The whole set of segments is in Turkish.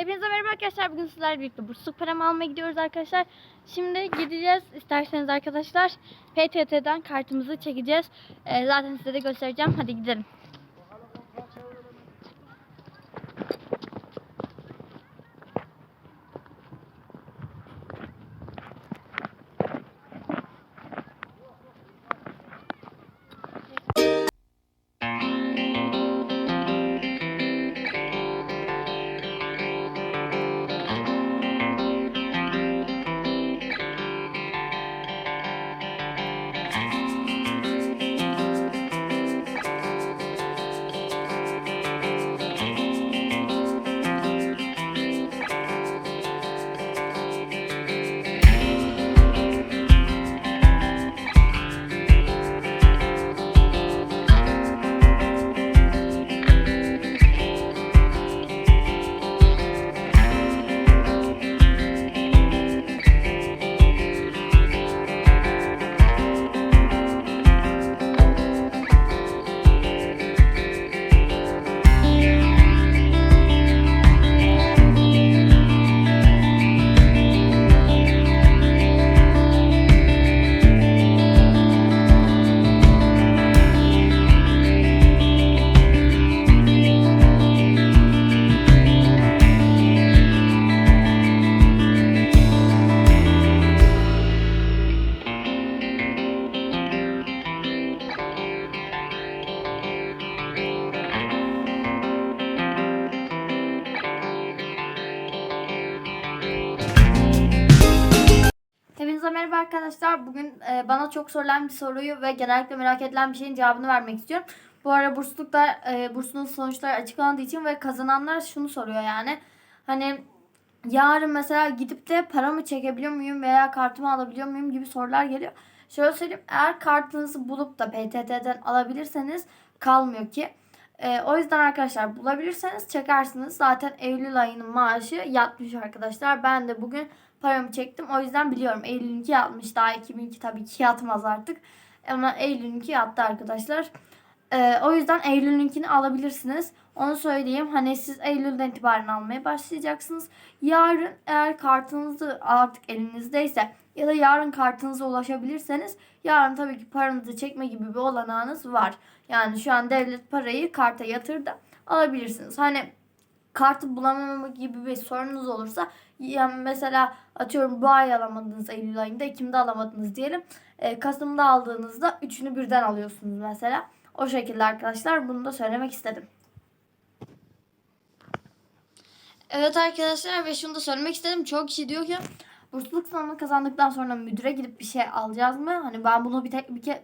Hepinize merhaba arkadaşlar. Bugün sizlerle birlikte bursluk paramı almaya gidiyoruz arkadaşlar. Şimdi gideceğiz. İsterseniz arkadaşlar PTT'den kartımızı çekeceğiz. Ee, zaten size de göstereceğim. Hadi gidelim. Merhaba arkadaşlar. Bugün e, bana çok sorulan bir soruyu ve genellikle merak edilen bir şeyin cevabını vermek istiyorum. Bu ara bursluklar, e, bursunun sonuçları açıklandığı için ve kazananlar şunu soruyor yani. Hani yarın mesela gidip de paramı çekebiliyor muyum veya kartımı alabiliyor muyum gibi sorular geliyor. Şöyle söyleyeyim eğer kartınızı bulup da PTT'den alabilirseniz kalmıyor ki. E, o yüzden arkadaşlar bulabilirseniz çekersiniz. Zaten Eylül ayının maaşı yatmış arkadaşlar. Ben de bugün paramı çektim. O yüzden biliyorum Eylül'ünki yatmış. Daha 2002 tabii ki yatmaz artık. Ama Eylül'ünki yattı arkadaşlar. Ee, o yüzden Eylül'ünkini alabilirsiniz. Onu söyleyeyim. Hani siz Eylül'den itibaren almaya başlayacaksınız. Yarın eğer kartınızı artık elinizdeyse ya da yarın kartınıza ulaşabilirseniz yarın tabii ki paranızı çekme gibi bir olanağınız var. Yani şu an devlet parayı karta yatırdı. Alabilirsiniz. Hani kartı bulamama gibi bir sorunuz olursa yani mesela atıyorum bu ay alamadınız Eylül ayında Ekim'de alamadınız diyelim. E, Kasım'da aldığınızda üçünü birden alıyorsunuz mesela. O şekilde arkadaşlar bunu da söylemek istedim. Evet arkadaşlar ve şunu da söylemek istedim. Çok kişi diyor ki bursluluk sınavını kazandıktan sonra müdüre gidip bir şey alacağız mı? Hani ben bunu bir tek bir kez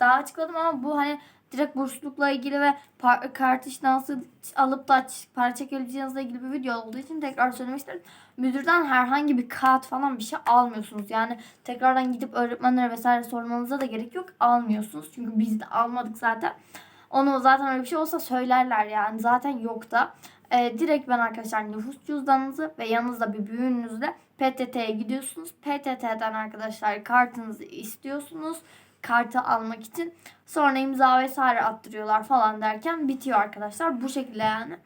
daha açıkladım ama bu hani direkt burslulukla ilgili ve par- kart işte nasıl alıp da para çekebileceğinizle ilgili bir video olduğu için tekrar söylemek istedim. Müdürden herhangi bir kağıt falan bir şey almıyorsunuz. Yani tekrardan gidip öğretmenlere vesaire sormanıza da gerek yok. Almıyorsunuz. Çünkü biz de almadık zaten. Onu zaten öyle bir şey olsa söylerler yani. Zaten yok da. Ee, direkt ben arkadaşlar nüfus cüzdanınızı ve yanınızda bir büyüğünüzle PTT'ye gidiyorsunuz. PTT'den arkadaşlar kartınızı istiyorsunuz. Kartı almak için. Sonra imza vesaire attırıyorlar falan derken bitiyor arkadaşlar. Bu şekilde yani.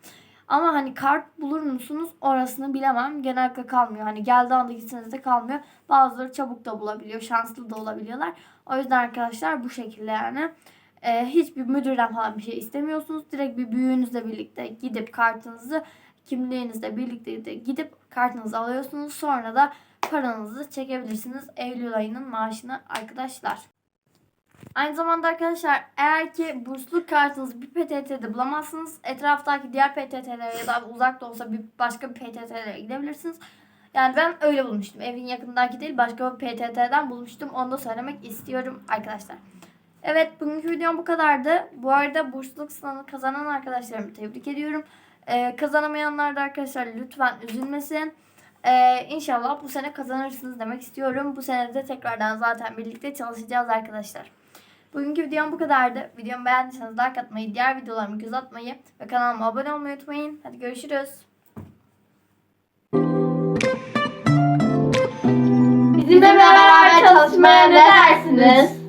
Ama hani kart bulur musunuz orasını bilemem. Genellikle kalmıyor. Hani geldiği anda gitseniz de kalmıyor. Bazıları çabuk da bulabiliyor. Şanslı da olabiliyorlar. O yüzden arkadaşlar bu şekilde yani. Ee, hiçbir müdürden falan bir şey istemiyorsunuz. Direkt bir büyüğünüzle birlikte gidip kartınızı kimliğinizle birlikte de gidip kartınızı alıyorsunuz. Sonra da paranızı çekebilirsiniz. Eylül ayının maaşını arkadaşlar. Aynı zamanda arkadaşlar eğer ki bursluluk kartınızı bir PTT'de bulamazsınız etraftaki diğer PTT'lere ya da uzak da olsa bir başka bir PTT'lere gidebilirsiniz. Yani ben öyle bulmuştum. Evin yakındaki değil başka bir PTT'den bulmuştum. Onu da söylemek istiyorum arkadaşlar. Evet bugünkü videom bu kadardı. Bu arada bursluluk sınavını kazanan arkadaşlarımı tebrik ediyorum. Ee, kazanamayanlar da arkadaşlar lütfen üzülmesin. Ee, inşallah bu sene kazanırsınız demek istiyorum. Bu sene de tekrardan zaten birlikte çalışacağız arkadaşlar. Bugünkü videom bu kadardı. Videomu beğendiyseniz like atmayı, diğer videolarımı göz atmayı ve kanalıma abone olmayı unutmayın. Hadi görüşürüz. Bizimle beraber çalışmaya ne dersiniz?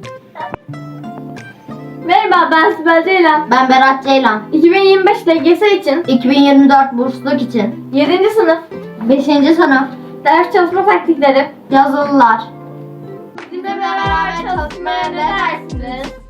Merhaba ben Sibel Ceylan. Ben Berat Ceylan. 2025 LGS için 2024 bursluluk için 7. sınıf 5. sınıf ders çalışma taktikleri. yazılılar. Bizimle beraber çalışmaya ne dersiniz?